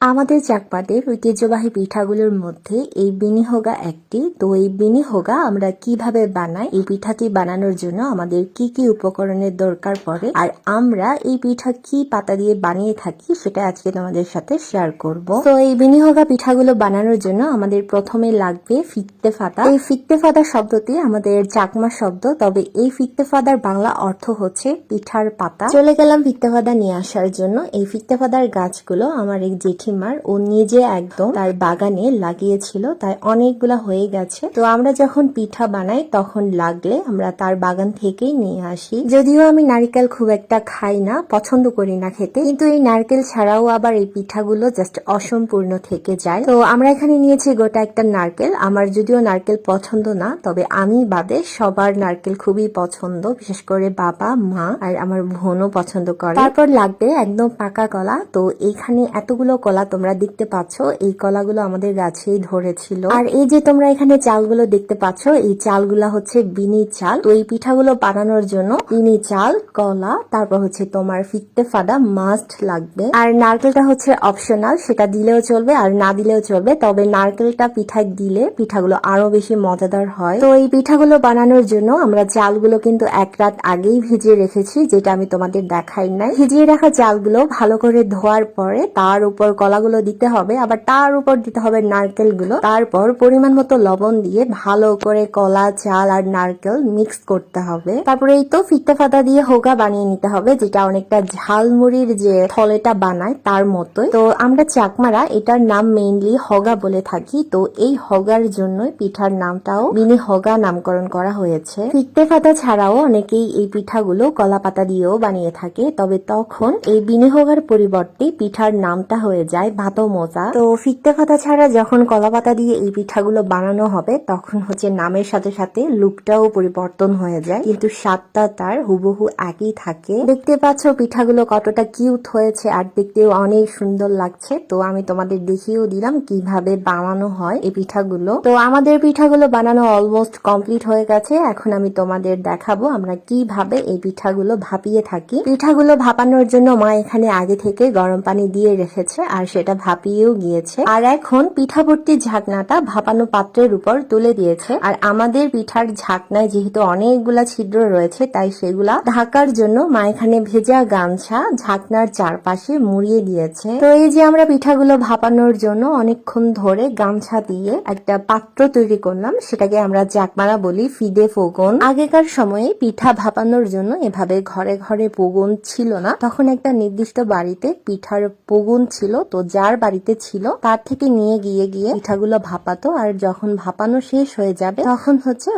আমাদের চাকপাতের ঐতিহ্যবাহী পিঠাগুলোর মধ্যে এই বিনিহোগা একটি। তো এই বিনিহোগা আমরা কীভাবে বানাই, এই পিঠাটি বানানোর জন্য আমাদের কি কি উপকরণের দরকার পড়ে, আর আমরা এই পিঠা কি পাতা দিয়ে বানিয়ে থাকি সেটা আজকে তোমাদের সাথে শেয়ার করব। তো এই বিনিহোগা পিঠাগুলো বানানোর জন্য আমাদের প্রথমে লাগবে ফিকতে ফাতা। এই ফিকতে ফাতা শব্দটি আমাদের চাকমা শব্দ, তবে এই ফিকতে ফাদার বাংলা অর্থ হচ্ছে পিঠার পাতা। চলে গেলাম ফিকতে ফাদা নিয়ে আসার জন্য। এই ফিকতে ফাদার গাছগুলো আমার এক জেঠিমার ও নিজে একদম তার বাগানে লাগিয়েছিল, তাই অনেকগুলা হয়ে গেছে। তো আমরা যখন পিঠা বানাই, তখন লাগলে আমরা তার বাগান থেকেই নিয়ে আসি। যদিও আমি নারকেল খুব একটা খাই না, পছন্দ করি না খেতে। কিন্তু এই নারকেল ছাড়াও আবার এই পিঠাগুলো জাস্ট অসম্পূর্ণ থেকে যায়। তো আমরা এখানে নিয়েছি গোটা একটা নারকেল। আমার যদিও নারকেল পছন্দ না, তবে আমি বাদে সবার নারকেল খুবই পছন্দ, বিশেষ করে বাবা, মা আর আমার বোনও পছন্দ করে। তারপর লাগবে একদম পাকা কলা। তো এইখানে এতগুলো কলা তোমরা দেখতে পাচ্ছ, এই কলাগুলো আমাদের গাছেই ধরেছিল। আর এই যে তোমরা এখানে চালগুলো দেখতে পাচ্ছ, এই চালগুলা হচ্ছে বিনি চাল। তো এই পিঠাগুলো বানানোর জন্য বিনি চাল, কলা, তারপর হচ্ছে তোমার ফিকতে ফাদা মাস্ট লাগবে। আর নারকেলটা হচ্ছে অপশনাল সেটা দিলেও চলবে, আর না দিলেও চলবে। তবে নারকেলটা পিঠায় দিলে পিঠাগুলো আরও বেশি মজাদার হয়। তো এই পিঠাগুলো বানানোর জন্য আমরা চালগুলো কিন্তু এক রাত আগেই ভিজিয়ে রেখেছি, যেটা আমি তোমাদের দেখাই নাই। ভিজিয়ে রাখা চালগুলো ভালো করে ধোয়ার পরে তার উপর কলাগুলো দিতে হবে, আবার তার উপর দিতে হবে নারকেলগুলো। তারপর পরিমাণ মতো লবণ দিয়ে ভালো করে কলা, চাল আর নারকেল মিক্স করতে হবে। তারপরে এই তো ফিট্টা ফাতা দিয়ে হোগা বানিয়ে নিতে হবে, যেটা অনেকটা ঝালমুড়ির যে থলেটা বানায় তার মতোই। তো আমরা চাকমারা এটার নাম মেইনলি হগা বলে থাকি, তো এই হগার জন্যই পিঠার নামটাও মিনি হগা নামকরণ করা হয়েছে। ফিকতে ফাতা ছাড়াও অনেকেই এই পিঠাগুলো কলা পাতা দিয়েও বানিয়ে থাকে, তবে তখন এই বিনি হোগার পরিবর্তে পিঠার নামটা হয়ে যায় ভাতো মোজা। তো ফিকতে ফাতা ছাড়া যখন কলা পাতা দিয়ে এই পিঠাগুলো বানানো হবে, তখন হচ্ছে নামের সাথে সাথে লুকটাও পরিবর্তন হয়ে যায়। কিন্তু স্বাদটা তার হুবহু একই থাকে। দেখতে পাচ্ছ পিঠাগুলো কতটা কিউট হয়েছে আর দেখতেও অনেক সুন্দর লাগছে। তো আমি তোমাদের দেখিয়েও দিলাম কীভাবে বানানো হয় এই পিঠাগুলো। তো আমাদের পিঠাগুলো বানানো অলমোস্ট কমপ্লিট হয়ে গেছে। এখন আমি তোমাদের দেখাবো আমরা কীভাবে এই পিঠাগুলো ভাপিয়ে থাকি। পিঠাগুলো ভাপানোর জন্য মা এখানে আগে থেকে গরম পানি দিয়ে রেখেছে। আর সেটা ভাপিয়েও গিয়েছে। আর এখন পিঠা ভর্তি ঝাকনাটা ভাপানো পাত্রের উপর তুলে দিয়েছে। আর আমাদের পিঠার ঝাঁকনায় যেহেতু অনেকগুলা ছিদ্র রয়েছে, তাই সেগুলা ঢাকার জন্য মা এখানে ভেজা গামছা ঝাঁকনার চারপাশে মুড়িয়ে দিয়েছে। তো এই যে আমরা পিঠাগুলো ভাপানোর জন্য অনেকক্ষণ ধরে গামছা দিয়ে একটা পাত্র তৈরি করলাম, সেটাকে আমরা চাকমারা বলি ফিদে ফোগন। আগেকার সময়ে পিঠা ভাপানোর জন্য এভাবে ঘরে ঘরে পোগন ছিল না। তখন একটা নির্দিষ্ট বাড়িতে পিঠার পোগন ছিল তো যার বাড়িতে ছিল, তার থেকে নিয়ে গিয়ে গিয়ে পিঠাগুলো ভাপাতো, আর যখন ভাপানো শেষ হয়ে যাবে, তখন হচ্ছে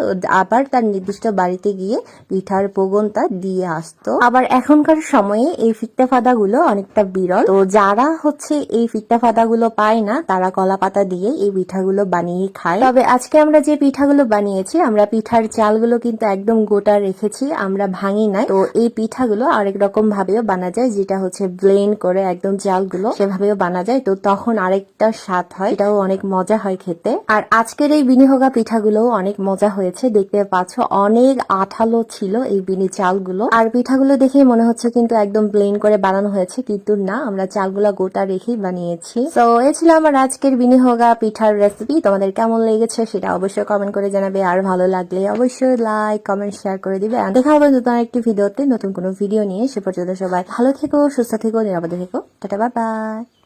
আবার তার নির্দিষ্ট বাড়িতে গিয়ে পিঠার পোগনটা দিয়ে আসতো। আবার এখনকার সময়ে এই ফিকটা ফাদাগুলো অনেকটা বিরল। তো যারা হচ্ছে এই ফিকটা ফাদাগুলো পায় না, তারা কলা পাতা দিয়ে এই পিঠাগুলো বানিয়ে খায়। তবে আজকে আমরা যে পিঠাগুলো বানিয়েছি, আমরা পিঠার চালগুলো কিন্তু একদম গোটা রেখেছি, আমরা ভাঙি নাই। তো এই পিঠাগুলো আরেক রকম ভাবেও বানা যায়, যেটা হচ্ছে ব্লেন্ড করে একদম চালগুলো সেভাবেও বানা যায়, তো তখন আরেকটা স্বাদ হয় এটাও অনেক মজা হয় খেতে। আর আজকের এই বিনিহোগা পিঠাগুলো অনেক মজা হয়েছে, দেখতে পাচ্ছ অনেক আঠালো ছিল এই বিনি চালগুলো। আর পিঠাগুলো দেখে মনে হচ্ছে কিন্তু একদম প্লেন করে বানানো হয়েছে, কিন্তু না, আমরা চালগুলো গোটা রেখেই বানিয়েছি। তো এ ছিল আমার আজকের বিনিহোগা পিঠার রেসিপি তোমাদের কেমন লেগেছে সেটা অবশ্যই কমেন্ট করে জানাবে, আর ভালো লাগলে অবশ্যই লাইক কমেন্ট শেয়ার করে দিবে। আর দেখা হবে নতুন একটি ভিডিওতে, নতুন কোনো ভিডিও নিয়ে, সে পর্যন্ত সবাই ভালো থেকো, সুস্থ থেকো, নিরাপদে থেকো। Tata bye bye